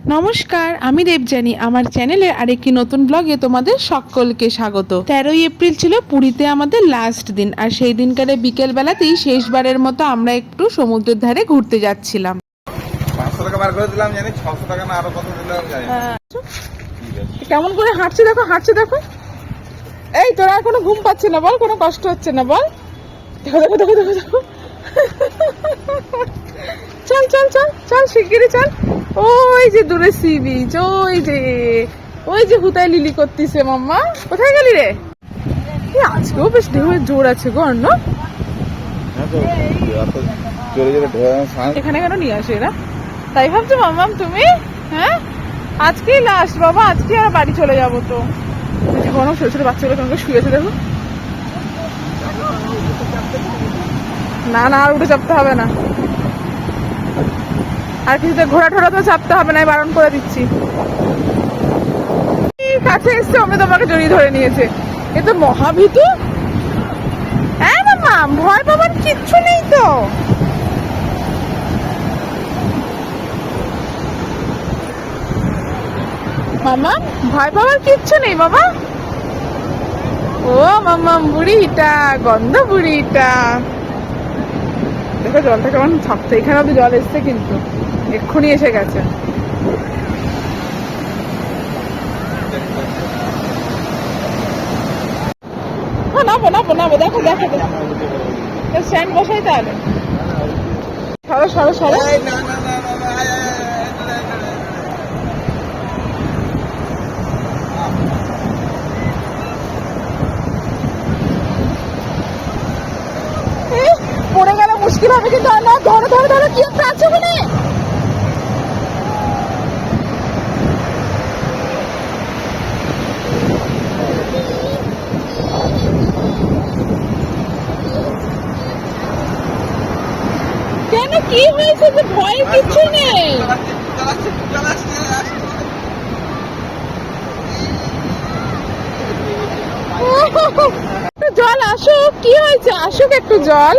নমস্কার আমি দেবজানি আমার চ্যানেলে আরেকটি নতুন ব্লগে তোমাদের সকলকে স্বাগত। তেরোই এপ্রিল ছিল পুরীতে আমাদের লাস্ট দিন আর সেই দিনকারে বিকেল বেলাতেই শেষবারের মতো আমরা একটু সমুদ্রের ধারে ঘুরতে যাচ্ছিলাম। আছে। কেমন করে হাঁটছে দেখো হাঁটছে দেখো। এই তোরা আর কোনো ঘুম পাচ্ছে না বল কোনো কষ্ট হচ্ছে না বল। দেখো দেখো দেখো দেখো দেখো। চল চল চল চল শিগগিরই চল। ওই যে দূরে সি বিচ ওই যে ওই যে হুতায় লিলি করতিছে মাম্মা। কোথায় গেলি রে? আজকেও বেশ ঢেউয়ের জোর আছে গো অন্য হ্যাঁ এখানে কেন নিয়ে আসে এরা? তাই ভাবছ মাম্মাম তুমি? হ্যাঁ? আজকেই লাস্ট বাবা আজকে আর বাড়ি চলে যাব তো। গরম ছোট ছোট বাচ্চাগুলো করে শুয়েছে দেখো। না না আর উঠে চাপতে হবে না। আর কিছুতে ঘোড়া ঠোড়া তো চাপতে হবে না বারণ করে দিচ্ছি। কাছে এসছে আমি তোমাকে জড়িয়ে ধরে নিয়েছে। এ তো মহাভীতু? হ্যাঁ মামা, ভয় পাবার কিচ্ছু নেই তো। মামা, ভয় পাওয়ার কিচ্ছু নেই বাবা ও মামা বুড়িটা, গন্ধ বুড়িটা। দেখো জলটা কেমন ছাপতে এখানে জল এসছে কিন্তু। এক্ষুনি এসে গেছে। নাবো দেখো দেখো স্ট্যান্ড বসাই তাহলে। সরো সরো সরো। পড়ে গেলে মুশকিল হবে কিন্তু আর না ধরে ধরে ধরে কি আছে বলে কি হয়েছে? যে ভয়ের কিচ্ছু নেই। জল, আসুক। কি হয়েছে? আসুক একটু জল।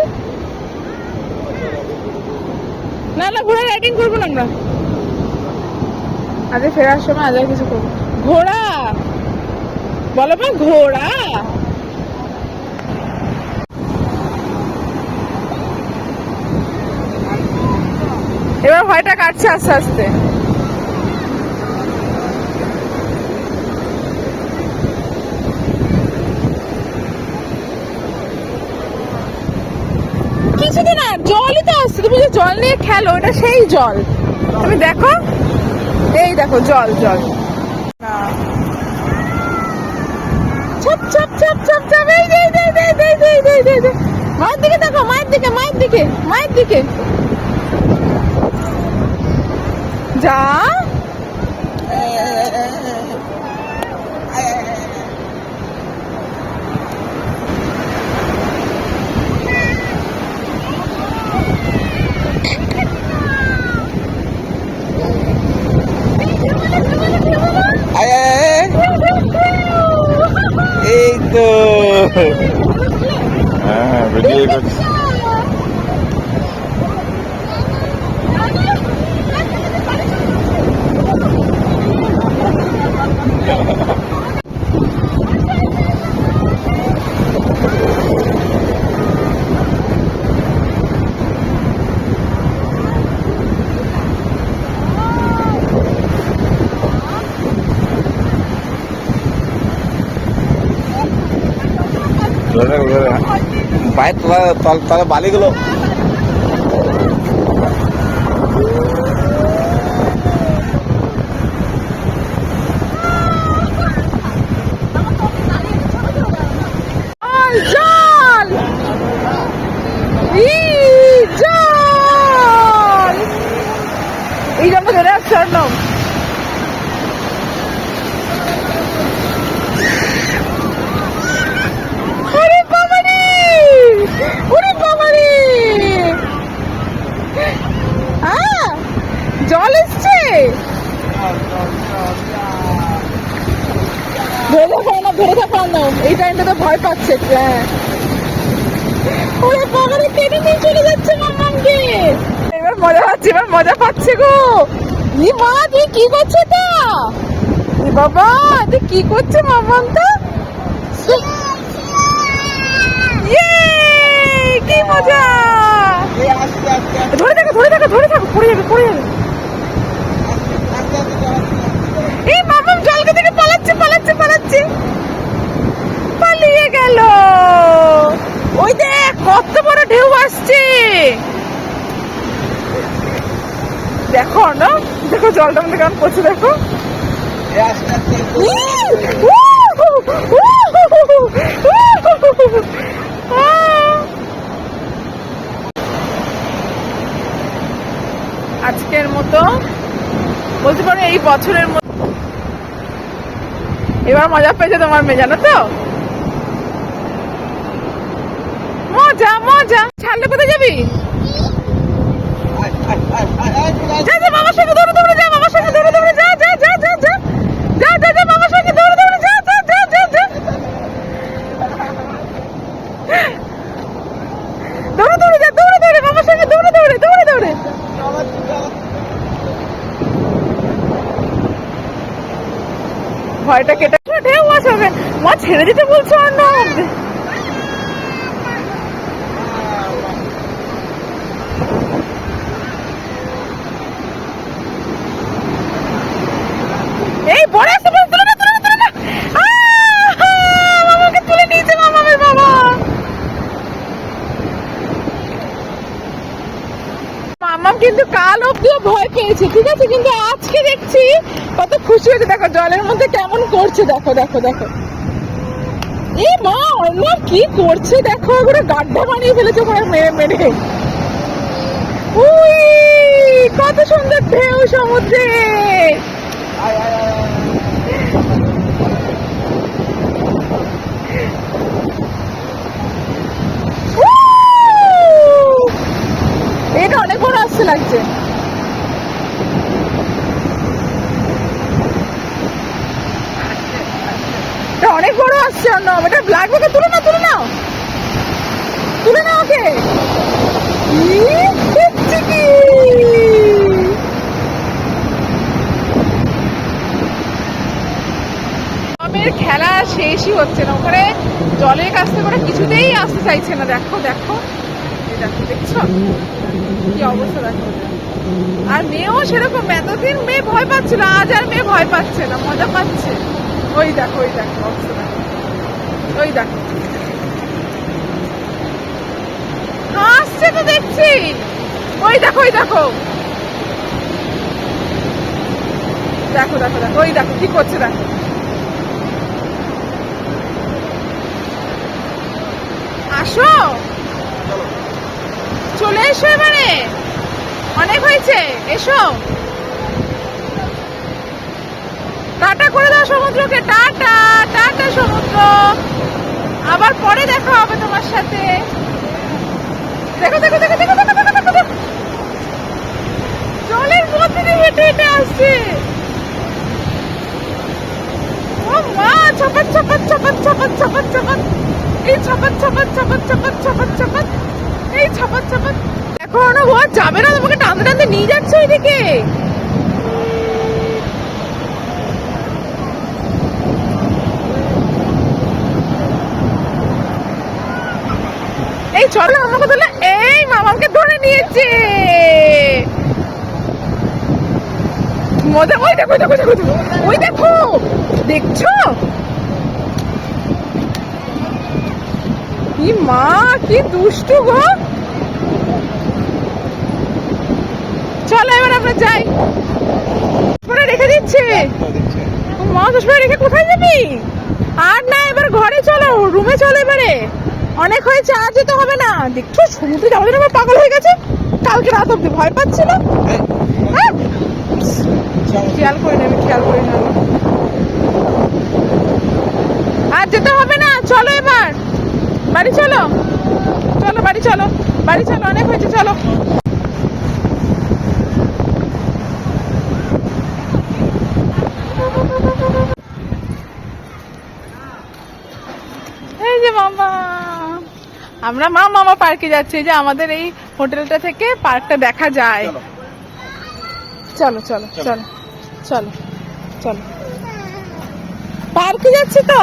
না না ঘোড়া রাইডিং করব না আমরা। আজকে ফেরার সময় আজ কিছু করব। ঘোড়া? বলো মা, ঘোড়া? এবার ভয়টা কাটছে আস্তে আস্তে। জল নিয়ে খেলো সেই জল। তুমি দেখো এই দেখো জল জল। যে, এই যে। মায়ের দিকে দেখো মায়ের দিকে মায়ের দিকে মায়ের দিকে। Gió Itu. Ah, berdiri kau. বাইর তলা তলা বালিগুলো। থাকো না। এই টাইমটা তো ভয় পাচ্ছে হ্যাঁ। ওরে কেটে নিয়ে চলে যাচ্ছে মামাকে এবার মজা পাচ্ছে, এবার মজা পাচ্ছে গো। ই মা, তুই কি করছে তা বাবা তুই কি করছে মামাম তো ইয়ে কি মজা। ধরে থাকো ধরে থাকো ধরে থাকো, পড়ে যাবে পড়ে যাবে আস্তে আস্তে চালাচ্ছি। এই মামাম জলকে থেকে পালাচ্ছে পালাচ্ছে পালাচ্ছে পালিয়ে গেল ওই দেখ কত বড় ঢেউ আসছে। দেখো না দেখো জলটা মধ্যে কেমন পড়ছে, দেখো। আজকের মতো, বলতে পারো এই বছরের মতো। এবার মজা পেয়েছে তোমার মেয়ে তো? মজা মজা ছাড়লে কোথায় যাবি। ভয়টা কেটে ঢেউ আসবে মা ছেড়ে দিতে বলছো অর্ণব এই পরে আসতে বল তুলে না তুলে না তুলে না আহ! মামাকে তুলে নিয়েছে মামামের বাবা মামাম কিন্তু কাল অব্দিও ভয় পেয়েছে ঠিক আছে কিন্তু আজকে দেখছি কত খুশি হয়েছে। দেখো, জলের মধ্যে কেমন করছে, দেখো দেখো দেখো। এ মা অর্ণব কি করছে? দেখো, ওগুলো গাড্ডা বানিয়ে ফেলেছে ওখানে মেরে মেরে উই, কত সুন্দর ঢেউ সমুদ্রে! এটা অনেক বড় আসছে লাগছে এটা অনেক বড় আসছে এটা ব্ল্যাক ব্যাগে তুলে না তুলে নাও। তুলে নাও ওকে। ই, আমের খেলা শেষই হচ্ছে না ওখানে জলের কাছ থেকে ওরা কিছুতেই আসতে চাইছে না। দেখো দেখো। দেখো দেখছ? কি অবস্থা দেখো। আর মেয়েও সেরকম এতদিন মেয়ে ভয় পাচ্ছিল আজ আর মেয়ে ভয় পাচ্ছে না মজা পাচ্ছে। ওই দেখো ওই দেখো অবস্থা দেখো। ওই দেখো। হাসছে তো দেখছি। ওই দেখো ওই দেখো। দেখো দেখো দেখো, ওই দেখো, কি করছে দেখো। আসো। চলে এসো এবারে। অনেক হয়েছে, এসো। টাটা করে দাও সমুদ্রকে, টাটা টাটা সমুদ্র। আবার পরে দেখা হবে তোমার সাথে। দেখো দেখো দেখো দেখো দেখো দেখো দেখো দেখো। জলের মধ্যে দিয়ে হেঁটে হেঁটে আসছে। ও মা এই এই অনব ও যাবে না, তোমাকে টানতে টানতে নিয়ে যাচ্ছে ওইদিকে। চলো আমাকে ধরলে এই মামাকে ধরে নিয়েছে। মজা ওই দেখো দেখো দেখো, ওই দেখো দেখছ? কি মা কি দুষ্টু গো। চলো এবার আমরা যাই। পরে রেখে দিচ্ছে। মা চশমা রেখে কোথায় যাবি? আর না এবার ঘরে চলো রুমে চলো এবারে। অনেক হয়েছে আজ তো হবে না। দেখছ, সমুদ্রে যাওয়ার জন্য আমার পাগল হয়ে গেছে। কালকে রাত অব্দি ভয় পাচ্ছিল হ্যাঁ। খেয়াল করে নেবে, খেয়াল করে নেবে। আর যেতে হবে না, চলো এবার। বাড়ি চলো। চলো, বাড়ি চলো। বাড়ি চলো, অনেক হয়েছে, চলো। আমরা মা মামা পার্কে যাচ্ছি যে আমাদের এই হোটেলটা থেকে পার্কটা দেখা যায়। চলো। চলো। চলো চলো চলো। পার্কে যাচ্ছি তো?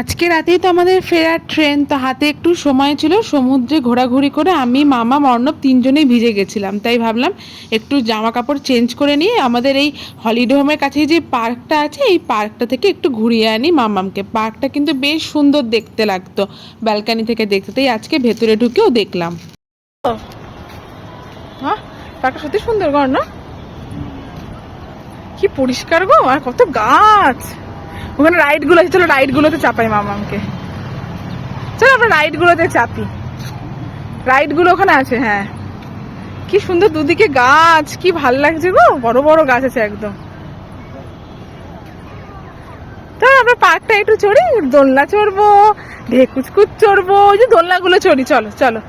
আজকে রাতেই তো আমাদের ফেরার ট্রেন, তো হাতে একটু সময় ছিল, সমুদ্রে ঘোরাঘুরি করে আমি, মামা মর্ণব তিনজনেই ভিজে গেছিলাম। তাই ভাবলাম একটু জামা কাপড় চেঞ্জ করে নিয়ে আমাদের এই হলিডে হোমের কাছে যে পার্কটা আছে, এই পার্কটা থেকে একটু ঘুরিয়ে আনি মামামকে। পার্কটা কিন্তু বেশ সুন্দর দেখতে লাগতো, ব্যালকানি থেকে দেখতে। তাই আজকে ভেতরে ঢুকেও দেখলাম। পার্কটা সত্যি সুন্দর ঘর না কি পরিষ্কার গো, আর কত গাছ! ওখানে রাইডগুলো আছে চলো রাইড গুলোতে চাপাই মামামকে। চলো আমরা রাইড গুলোতে চাপি। রাইডগুলো ওখানে আছে হ্যাঁ। কি সুন্দর দুদিকে গাছ, কি ভালো লাগছে গো। বড় বড় গাছ আছে একদম। তো আমরা পার্কটা একটু চড়ি, দোলনা চড়বো ঢেকুচকুচ চড়বো, ওই যে দোলনাগুলো চড়ি, চলো চলো।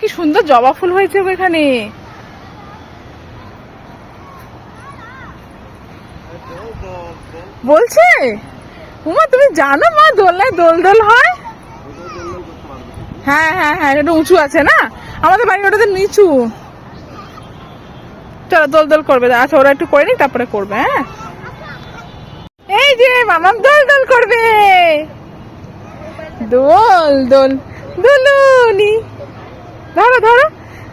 কি সুন্দর জবা ফুল হয়েছে গো বলছে? উমা, তুমি জানো মা, দোলনায় দোল দোল হয়? হ্যাঁ হ্যাঁ হ্যাঁ এটা উঁচু আছে না? আমাদের বাড়ি ওটাতে নিচু। চলো, দোল দোল করবে। আচ্ছা ওরা একটু করে নি তারপরে করবে হ্যাঁ? এই যে, মামাম দোল দোল করবে। দোল দোল, দোলুনি। ধরো ধরো।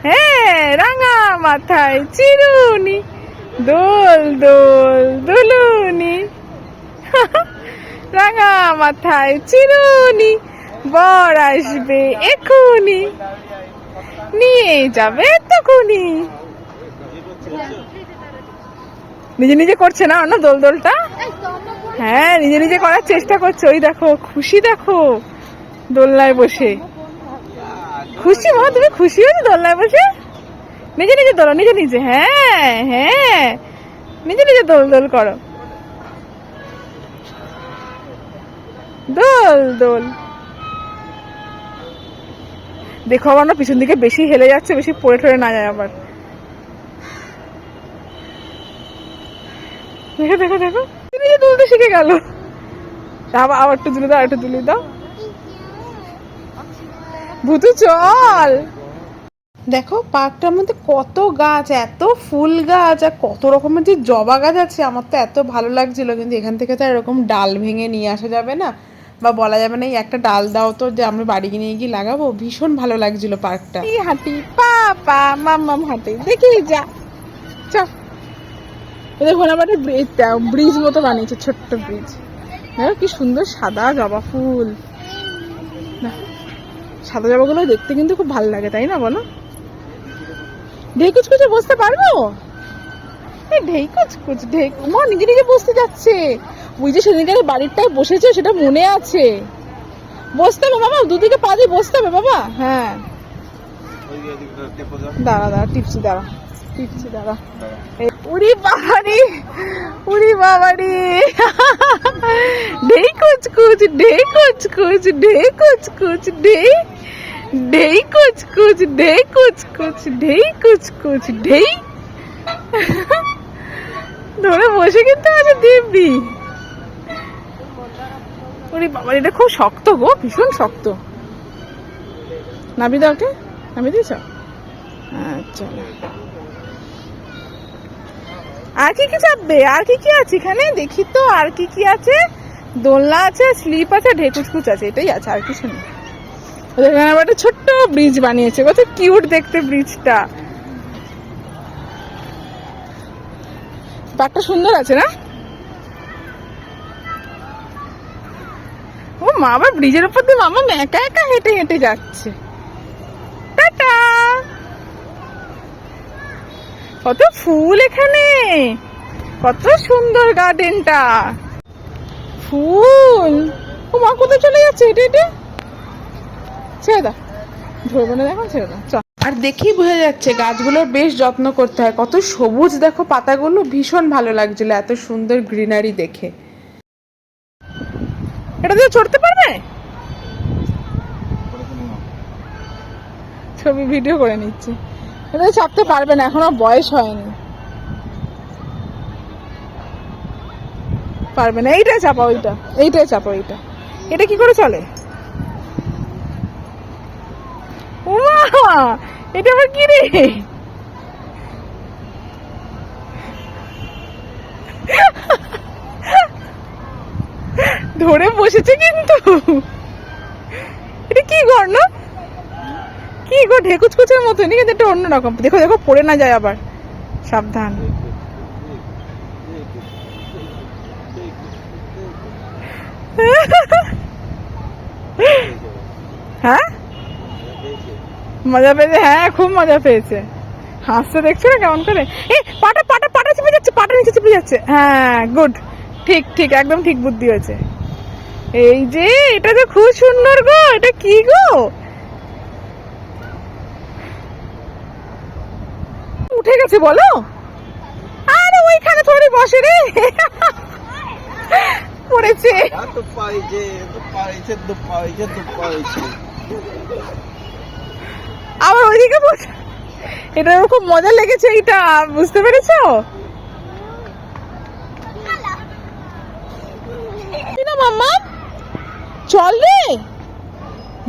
হ্যাঁ রাঙা মাথায় চিরুনি। দোল দোল, দোলুনি। রাঙা মাথায় চিরুনি, বর আসবে এখুনি। নিয়ে যাবে তখনই নিজে নিজে করছে না অন্য দোল দোলটা? হ্যাঁ নিজে নিজে করার চেষ্টা করছে। ওই দেখো, খুশি দেখো দোলনায় বসে। খুশি মা, তুমি খুশি হয়েছো দোলনায় বসে? নিজে নিজে দোলো, নিজে নিজে। হ্যাঁ হ্যাঁ। নিজে নিজে দোল দোল করো। দোল দোল। দেখো আবার না পিছন দিকে বেশি হেলে যাচ্ছে, বেশি পড়ে টরে না যায় আবার। দেখো দেখো দেখো। নিজে দুলতে শিখে গেল। আবার আবার একটু দুলে দাও, একটু দুলে দাও। ভুতু, চল। দেখো, পার্কটার মধ্যে কত গাছ, এত ফুল গাছ, আর কত রকমের যে জবা গাছ আছে, আমার তো এত ভালো লাগছিল। কিন্তু এখান থেকে তো এরকম ডাল ভেঙে নিয়ে আসা যাবে না। বা বলা যাবে না একটা ডাল দাও তো যে আমরা বাড়ি নিয়ে গিয়ে লাগাবো। ভীষণ ভালো লাগছিল পার্কটা। এই হাঁটি পাপা মাম্মাম হাঁটি দেখি, যা। চল দেখুন, আবার ব্রিজ ব্রিজ মতো বানিয়েছে, ছোট্ট ব্রিজ। দেখো, কি সুন্দর সাদা জবা ফুল। সাদা জবাগুলো দেখতে কিন্তু খুব ভালো লাগে, তাই না, বলো? ঢেই কুচকুচে বসতে পারব? এই ঢেই কুচকুচ ঢেই মা, নিজে নিজে বসতে যাচ্ছে। ওই যে সেদিনকার বাড়িরটায় বসেছে, সেটা মনে আছে। বসতে হবে বাবা, দুদিকে পা দিয়ে বসতে হবে বাবা। হ্যাঁ। দাঁড়া দাঁড়া, টিপসি দাঁড়া টিপসি, দাঁড়া। উড়ি বাবারি উড়ি বাবারি। ঢেই কুচকুচ ঢেই কুচকুচ ঢেই কুচকুচ, ঢেই ঢেই কুচকুচ ঢেই কুচকুচ ঢেই কুচকুচ, ঢেই। ধরে বসে কিন্তু আছে দিব্যি। ওরে বাবা, এটা খুব শক্ত গো, ভীষণ শক্ত। নাবি দাও ওকে নাবি দিয়েছ? আচ্ছা। আর কি কি চাপবে? আর কি কি আছে এখানে? দেখি তো, আর কি কি আছে? দোলনা আছে, স্লিপ আছে ঢেকুচকুচ আছে, এটাই আছে, আর কিছু নেই। ওদের এখানে একটা ছোট্ট ব্রিজ বানিয়েছে, কত কিউট দেখতে ব্রিজটা। পার্কটা সুন্দর আছে না? মা আবার ব্রিজের উপর দিয়ে মামা একা একা হেঁটে হেঁটে যাচ্ছে। টাটা! কত ফুল এখানে! কত সুন্দর গার্ডেনটা। ফুল! ও মা, কোথায় চলে যাচ্ছে? হেঁটে হেঁটে? ছেড়ে দাও ধরবো না দেখো ছেড়ে দাও চল। আর দেখেই বোঝা যাচ্ছে গাছগুলোর বেশ যত্ন করতে হয়। কত সবুজ দেখো পাতাগুলো, ভীষণ ভালো লাগছিল এত সুন্দর গ্রিনারি দেখে। এটা দিয়ে চড়তে পারবে। ছবি ভিডিও করে নিচ্ছি। এটা চাপতে পারবে না এখনও বয়স হয়নি। পারবে না এইটাই চাপা ওইটা। এইটাই চাপা ওইটা। এটা কি করে চলে? এটা আবার কি রে? ধরে বসেছে কিন্তু। এটা কি গর না? কি গো ঢেকুচকুচের মতনই কিন্তু এটা অন্যরকম। দেখো দেখো, পড়ে না যায় আবার। সাবধান। হ্যাঁ? মজা পেয়েছে? হ্যাঁ খুব মজা পেয়েছে। হাসতে দেখছ না কেমন করে? এ, পাটা পাটা পাটা চেপে যাচ্ছে, পাটা নিচে চেপে যাচ্ছে। হ্যাঁ গুড ঠিক ঠিক, একদম ঠিক বুদ্ধি হয়েছে। এই যে এটা তো খুব সুন্দর গো এটা কি গো? উঠে গেছে বলো। আরে ওইখানে থোড়ি বসে রে। পড়েছে। আবার ওইদিকে বসে। এটা খুব মজা লেগেছে এটা বুঝতে পেরেছ? মাম্মা চল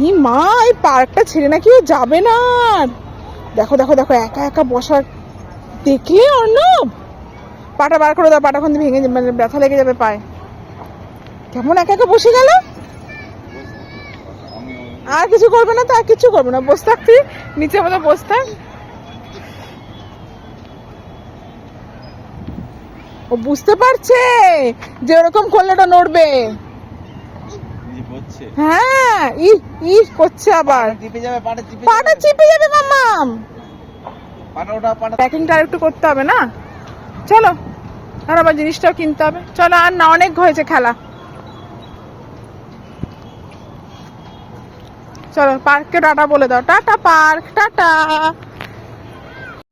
ই মা, এই পার্কটা ছেড়ে নাকি ও যাবে না। দেখো দেখো দেখো, একা একা বসার। দেখলে অর্ণব? পাটা বার করে দাও, পাটা এখন ভেঙে মানে ব্যথা লেগে যাবে পায়ে। কেমন একা একা বসে গেল? আর কিছু করবে না তো, আর কিছু করবে না। বসে তুই নিচে মতো বসে ও বুঝতে পারছে যে ওরকম করলে ওটা নড়বে। হচ্ছে হ্যাঁ ই ই করছে আবার। টিপে যাবে পাটা টিপে পাটা চিপে যাবে মাম্মাম। পাটা ওটা পাটা প্যাকিংটা করতে হবে না? চলো আর আবার জিনিসটাও কিনতে হবে। চলো আর না অনেক হয়েছে খেলা। চলো পার্ককে টাটা বলে দাও। Tata Park tata.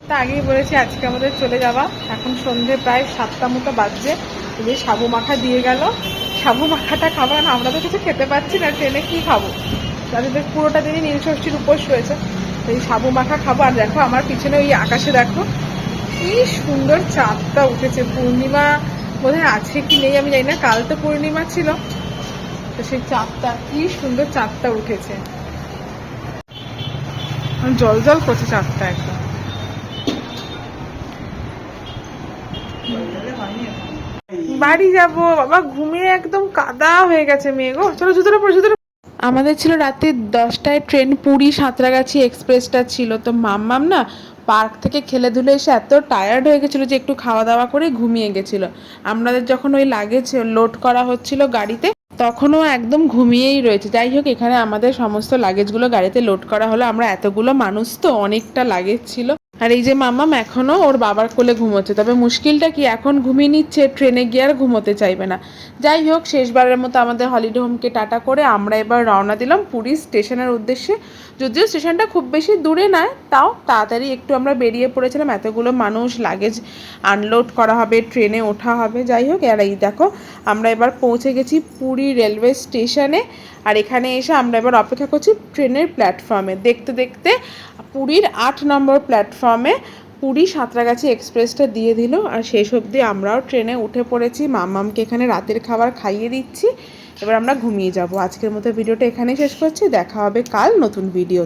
তা আগেই বলেছি আজকে আমাদের চলে যাওয়া। এখন সন্ধে প্রায় সাতটা মতো বাজছে। এই যে সাবু মাখা দিয়ে গেল। সাবু মাখাটা খাব, না, আমরা তো কিছু খেতে পাচ্ছি না, ট্রেনে কি খাব? তাদের পুরোটা দিনই নীলষষ্ঠীর উপোস রয়েছে। এই সাবু মাখা খাব, আর দেখো আমার পিছনে ওই আকাশে দেখো, কি সুন্দর চাঁদটা উঠেছে। পূর্ণিমা বোধহয় আছে কি নেই, আমি জানি না, কাল তো পূর্ণিমা ছিল। তো সেই চাঁদটা, কি সুন্দর চাঁদটা উঠেছে। জল জল করছে চাঁদটা একদম বাড়ি যাব বাবা ঘুমিয়ে একদম কাদা হয়ে গেছে মেয়ে গো। চলো জুতোটা পরে জুতোটা আমাদের ছিল রাতে দশটায় ট্রেন পুরী সাঁতরাগাছি এক্সপ্রেসটা ছিল। তো মাম্মাম না পার্ক থেকে খেলে ধুলে এসে এত টায়ার্ড হয়ে গেছিল যে একটু খাওয়া দাওয়া করে ঘুমিয়ে গেছিল। আমাদের যখন ওই লাগেজ লোড করা হচ্ছিল গাড়িতে তখনও একদম ঘুমিয়েই রয়েছে। যাই হোক এখানে আমাদের সমস্ত লাগেজগুলো গাড়িতে লোড করা হলো। আমরা এতগুলো মানুষ তো অনেকটা লাগেজ ছিল। আর এই যে মাম্মাম এখনও ওর বাবার কোলে ঘুমোচ্ছে, তবে মুশকিলটা কি, এখন ঘুমিয়ে নিচ্ছে, ট্রেনে গিয়ে আর ঘুমোতে চাইবে না। যাই হোক, শেষবারের মতো আমাদের হলিডে হোমকে টাটা করে আমরা এবার রওনা দিলাম পুরী স্টেশনের উদ্দেশ্যে। যদিও স্টেশনটা খুব বেশি দূরে নয়, তাও তাড়াতাড়ি একটু আমরা বেরিয়ে পড়েছিলাম। এতগুলো মানুষ লাগেজ আনলোড করা হবে, ট্রেনে ওঠা হবে, যাই হোক, আর এই দেখো, আমরা এবার পৌঁছে গেছি পুরী রেলওয়ে স্টেশনে। আর এখানে এসে আমরা এবার অপেক্ষা করছি ট্রেনের প্ল্যাটফর্মে দেখতে দেখতে পুরীর আট নম্বর প্ল্যাটফর্মে পুরী সাঁতরাগাছি এক্সপ্রেসটা দিয়ে দিল। আর শেষ অবধি আমরাও ট্রেনে উঠে পড়েছি। মাম্মামকে এখানে রাতের খাবার খাইয়ে দিচ্ছি। এবার আমরা ঘুমিয়ে যাব। আজকের মতো ভিডিওটা এখানেই শেষ করছি। দেখা হবে কাল নতুন ভিডিও